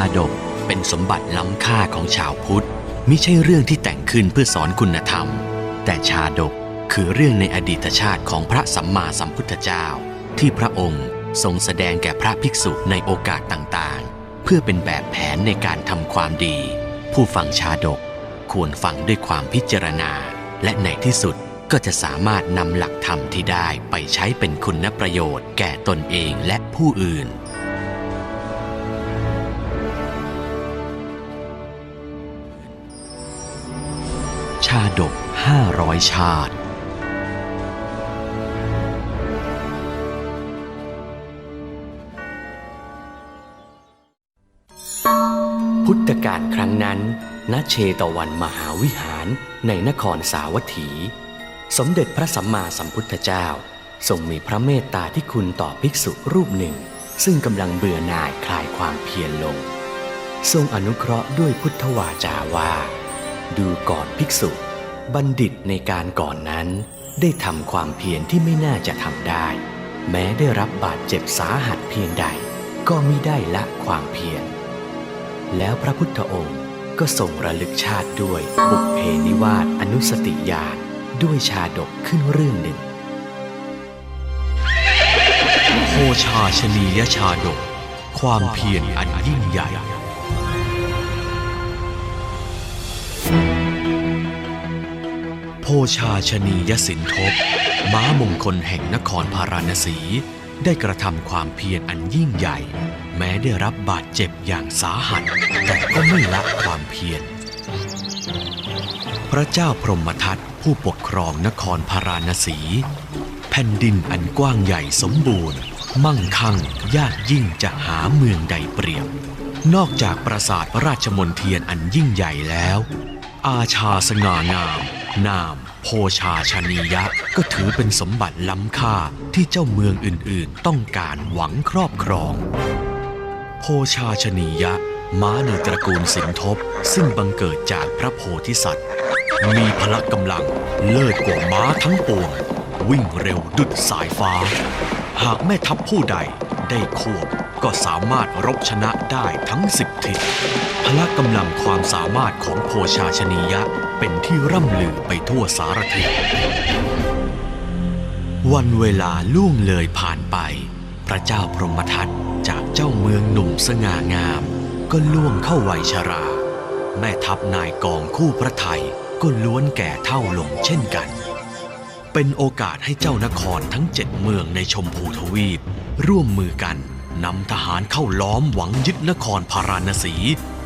าดกเป็นสมบัติล้ำค่าของชาวพุทธมิใช่เรื่องที่แต่งขึ้นเพื่อสอนคุณธรรม แต่ชาดกคือเรื่องในอดีตชาติของพระสัมมาสัมพุทธเจ้า ที่พระองค์ทรงแสดงแก่พระภิกษุในโอกาสต่างๆ เพื่อเป็นแบบแผนในการทำความดี ผู้ฟังชาดกควรฟังด้วยความพิจารณา และในที่สุดก็จะสามารถนำหลักธรรมที่ได้ไปใช้เป็นคุณประโยชน์ แก่ตนเองและผู้อื่นาดก 500 ชาติ พุทธกาลครั้งนั้น ณ เชตวันมหาวิหารในนครสาวัตถี สมเด็จพระสัมมาสัมพุทธเจ้า ทรงมีพระเมตตาที่คุณต่อภิกษุรูปหนึ่ง ซึ่งกำลังเบื่อหน่ายคลายความเพียรลง ทรงอนุเคราะห์ด้วยพุทธวาจาว่า ดูก่อนภิกษุ บัณฑิตในการก่อนนั้น ได้ทำความเพียรที่ไม่น่าจะทำได้ แม้ได้รับบาดเจ็บสาหัสเพียงใด ก็มิได้ละความเพียร แล้วพระพุทธองค์ก็ทรงระลึกชาติด้วยบุพเพนิวาสอนุสติญาณด้วยชาดกขึ้นเรื่องหนึ่งโพชาชนียชาดก ความเพียรอันยิ่งใหญ่ โพชาชนียสินทบ ม้ามงคลแห่งนครพาราณสี ได้กระทำความเพียรอันยิ่งใหญ่ แม้ได้รับบาดเจ็บอย่างสาหัส แต่ก็ไม่ละความเพียร พระเจ้าพรหมทัตผู้ปกครองนครพาราณสี แผ่นดินอันกว้างใหญ่สมบูรณ์ มั่งคั่งยากยิ่งจะหาเมืองใดเปรียบ นอกจากปราสาทราชมนเทียนอันยิ่งใหญ่แล้ว อาชาสง่างาม นามโพชาชนียะ ก็ถือเป็นสมบัติล้ำค่าที่เจ้าเมืองอื่นๆ ต้องการหวังครอบครอง โพชาชนียะ ม้าในตระกูลสินทบ ซึ่งบังเกิดจากพระโพธิสัตว์ มีพละกำลังเลิศกว่าม้าทั้งปวง วิ่งเร็วดุดสายฟ้า หากแม่ทัพผู้ใดได้ควบก็สามารถรบชนะได้ทั้งสิบทิศพละกำลังความสามารถของโพชาชนียะเป็นที่ร่ำลือไปทั่วสารทิศวันเวลาล่วงเลยผ่านไป พระเจ้าพรหมทัตจากเจ้าเมืองหนุ่มสง่างาม ก็ล่วงเข้าวัยชรา แม่ทัพนายกองคู่พระไทยก็ล้วนแก่เท่าลงเช่นกัน เป็นโอกาสให้เจ้านครทั้งเจ็ดเมืองในชมพูทวีป ร่วมมือกัน นำทหารเข้าล้อมหวังยึดนครพาราณสี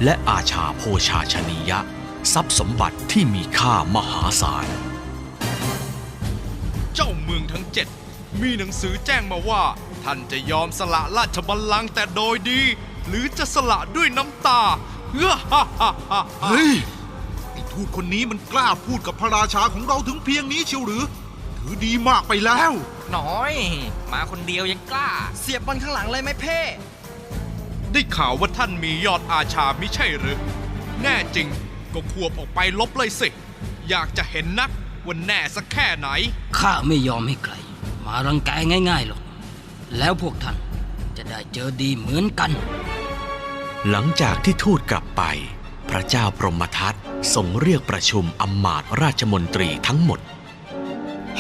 และอาชาโพชาชนียะ ทรัพย์สมบัติที่มีค่ามหาศาล เจ้าเมืองทั้งเจ็ดมีหนังสือแจ้งมาว่า ท่านจะยอมสละราชบัลลังก์แต่โดยดี หรือจะสละด้วยน้ำตาเฮ้อฮ่าฮ่าฮ่าฮ่าเฮ้ยไอ้ทูตคนนี้มันกล้าพูดกับพระราชาของเราถึงเพียงนี้เชียวหรือ ถือดีมากไปแล้ว น้อย มาคนเดียวยังกล้า เสียบมันข้างหลังเลยไหมเพ่ ได้ข่าวว่าท่านมียอดอาชาไม่ใช่หรือ แน่จริงก็ควบออกไปลบเลยสิ อยากจะเห็นนักว่าแน่สักแค่ไหน ข้าไม่ยอมให้ใคร มารังแกง่ายๆหรอก แล้วพวกท่านจะได้เจอดีเหมือนกัน หลังจากที่ทูตกลับไป พระเจ้าพรหมทัตทรงเรียกประชุมอำมาตย์ราชมนตรีทั้งหมด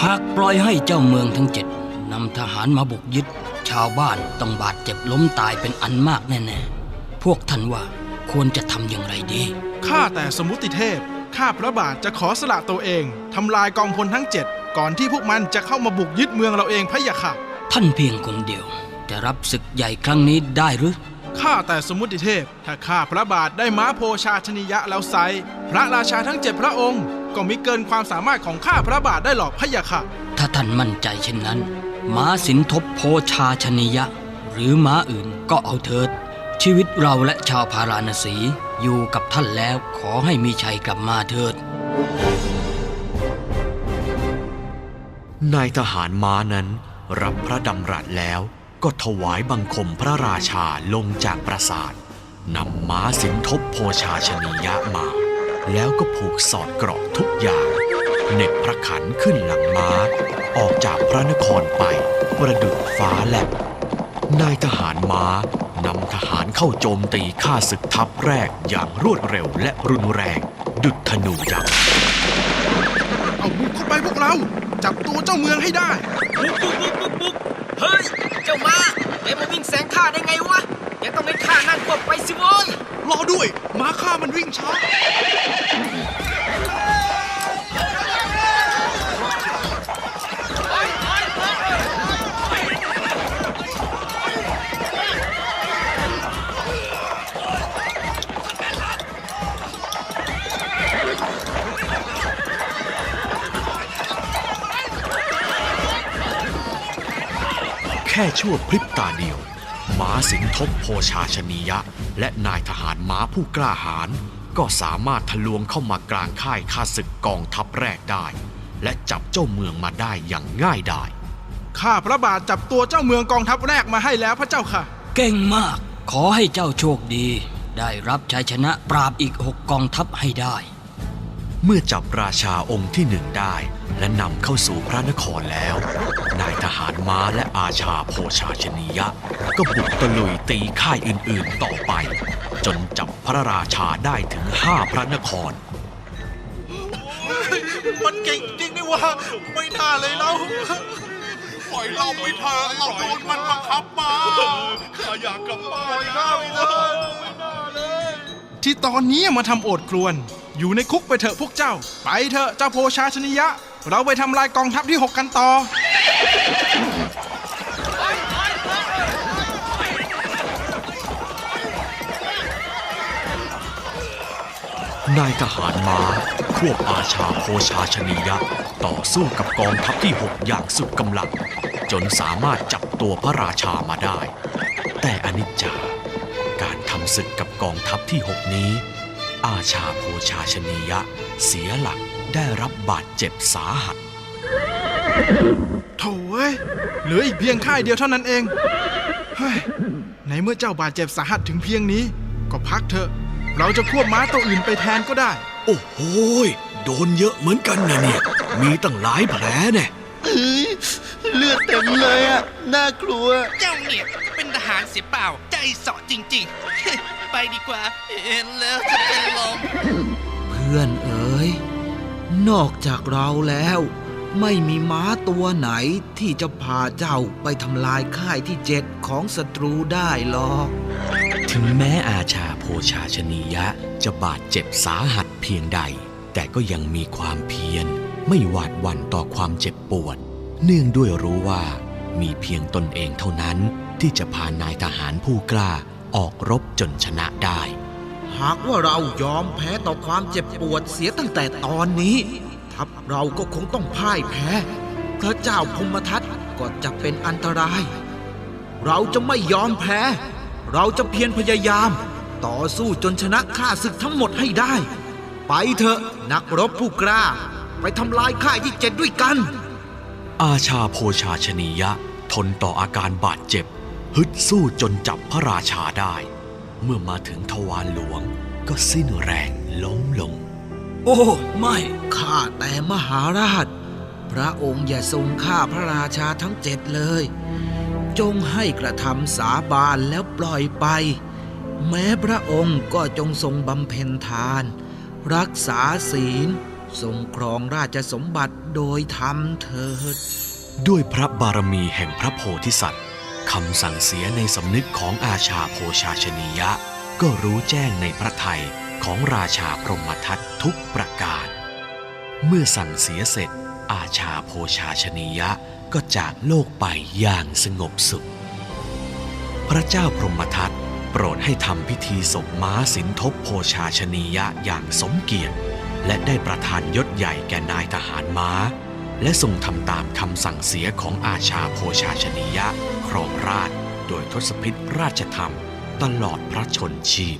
หากปล่อยให้เจ้าเมืองทั้งเจ็ดนำทหารมาบุกยึด ชาวบ้านต้องบาดเจ็บล้มตายเป็นอันมากแน่ๆ พวกท่านว่าควรจะทำอย่างไรดี ข้าแต่สมุติเทพ ข้าพระบาทจะขอสละตัวเองทำลายกองพลทั้งเจ็ดก่อนที่พวกมันจะเข้ามาบุกยึดเมืองเราเองพะยะค่ะ ท่านเพียงคนเดียว จะรับศึกใหญ่ครั้งนี้ได้หรือข้าแต่สมุติเทพ ถ้าข้าพระบาทได้ม้าโพชาชนิยะแล้วไซร้พระราชาทั้งเจ็ดพระองค์ ก็มิเกินความสามารถของข้าพระบาทได้หรอกพะยะค่ะ ถ้าท่านมั่นใจเช่นนั้น ม้าสินทบโพชาชนิยะ หรือม้าอื่นก็เอาเถิด ชีวิตเราและชาวพาราณสีอยู่กับท่านแล้วขอให้มีชัยกลับมาเถิด นายทหารม้านั้นรับพระดำรัสแล้วก็ถวายบังคมพระราชาลงจากปราสาทนำม้าสินทบโพชาชนียะมา แล้วก็ผูกสอดเกราะทุกอย่างเหน็บพระขันขึ้นหลังม้า ออกจากพระนครไป ประดุดฟ้าแลบนายทหารม้านำทหารเข้าโจมตีข้าศึกทัพแรกอย่างรวดเร็วและรุนแรง ดุจธนูยักษ์เอาบุกเข้าไปพวกเรา จับตัวเจ้าเมืองให้ได้ บุกบุกบุกบุกบุกเฮ้ย เจ้ามาแกมาวิ่งแซงข้าได้ไงวะ แกต้องให้ข้านั่งควบไปสิโว้ยรอด้วยม้าข้ามันวิ่งช้าแค่ชั่วพริบตาเดียว ม้าสิงทบโพชาชนียะ และนายทหารม้าผู้กล้าหาญก็สามารถทะลวงเข้ามากลางค่ายข้าศึกกองทัพแรกได้ และจับเจ้าเมืองมาได้อย่างง่ายดายข้าพระบาทจับตัวเจ้าเมืองกองทัพแรกมาให้แล้วพระเจ้าค่ะ เก่งมาก ขอให้เจ้าโชคดี ได้รับชัยชนะปราบอีกหกกองทัพให้ได้ เมื่อจับราชาองค์ที่หนึ่งได้ และนำเข้าสู่พระนครแล้ว นายทหารม้าและอาชาโพชาชนียะ ก็บุกตะลุยตีค่ายอื่นๆต่อไป จนจับพระราชาได้ถึงห้าพระนคร มันเก่งจริงนี่วะไม่น่าเลยเราปล่อยเราไปเถอะเราโดนมันบังคับมาข้าอยากกลับบ้านข้าไปเถอะไม่น่าเลยที่ตอนนี้มาทำโอดครวน อยู่ในคุกไปเถอะพวกเจ้า ไปเถอะเจ้าโพชาชนิยะ เราไปทำลายกองทัพที่6กันต่อ นายทหารม้าควบอาชาโพชาชนียะ ต่อสู้กับกองทัพที่6อย่างสุดกำลัง จนสามารถจับตัวพระราชามาได้ แต่อนิจจาการทำศึกกับกองทัพที่6นี้ อาชาโพชาชนียะ เสียหลักได้รับบาดเจ็บสาหัสโถ่เอ้ยเหลืออีกเพียงค่ายเดียวเท่านั้นเองเฮ้ยในเมื่อเจ้าบาดเจ็บสาหัสถึงเพียงนี้ ก็พักเถอะ เราจะควบม้าตัวอื่นไปแทนก็ได้ โอ้โหยโดนเยอะเหมือนกันนะเนี่ย มีตั้งหลายแผลเนี่ยเลือดเต็มเลยอะน่ากลัว เจ้าเนี่ยเป็นทหารเสียเปล่าใจเสาะจริงๆไป ดีกว่า เห็นแล้วจะเป็นลม เพื่อนเอ๋ย นอกจากเราแล้ว ไม่มีม้าตัวไหนที่จะพาเจ้าไปทำลายค่ายที่เจ็ดของศัตรูได้หรอก ถึงแม้อาชาโพชาชนียะจะบาดเจ็บสาหัสเพียงใด แต่ก็ยังมีความเพียร ไม่หวาดหวั่นต่อความเจ็บปวด เนื่องด้วยรู้ว่ามีเพียงตนเองเท่านั้นที่จะพานายทหารผู้กล้า ออกรบจนชนะได้ หากว่าเรายอมแพ้ต่อความเจ็บปวดเสียตั้งแต่ตอนนี้ ทัพเราก็คงต้องพ่ายแพ้ พระเจ้าพมทัตก็จะเป็นอันตราย เราจะไม่ยอมแพ้ เราจะเพียรพยายาม ต่อสู้จนชนะข้าศึกทั้งหมดให้ได้ ไปเถอะนักรบผู้กล้า ไปทำลายค่ายที่เจ็ดด้วยกัน อาชาโพชาชนียะ ทนต่ออาการบาดเจ็บ ฮึดสู้จนจับพระราชาได้ เมื่อมาถึงทวารหลวงก็สิ้นแรงล้มลง โอ้ ไม่ข้าแต่มหาราช พระองค์อย่าทรงฆ่าพระราชาทั้งเจ็ดเลย จงให้กระทำสาบานแล้วปล่อยไป แม้พระองค์ก็จงทรงบำเพ็ญทาน รักษาศีล ทรงครองราชสมบัติโดยธรรมเถิด ด้วยพระบารมีแห่งพระโพธิสัตว์ คำสั่งเสียในสำนึกของอาชาโพชาชนียะ ก็รู้แจ้งในพระทัยของราชาพรหมทัตทุกประการ เมื่อสั่งเสียเสร็จ อาชาโพชาชนียะก็จากโลกไปอย่างสงบสุข พระเจ้าพรหมทัตโปรดให้ทำพิธีศพม้าสินทบโพชาชนียะอย่างสมเกียรติ และได้ประทานยศใหญ่แก่นายทหารม้า และทรงทำตามคำสั่งเสียของอาชาโพชาชนียะ ครองราช โดยทศพิษราชธรรม ตลอดพระชนชีพ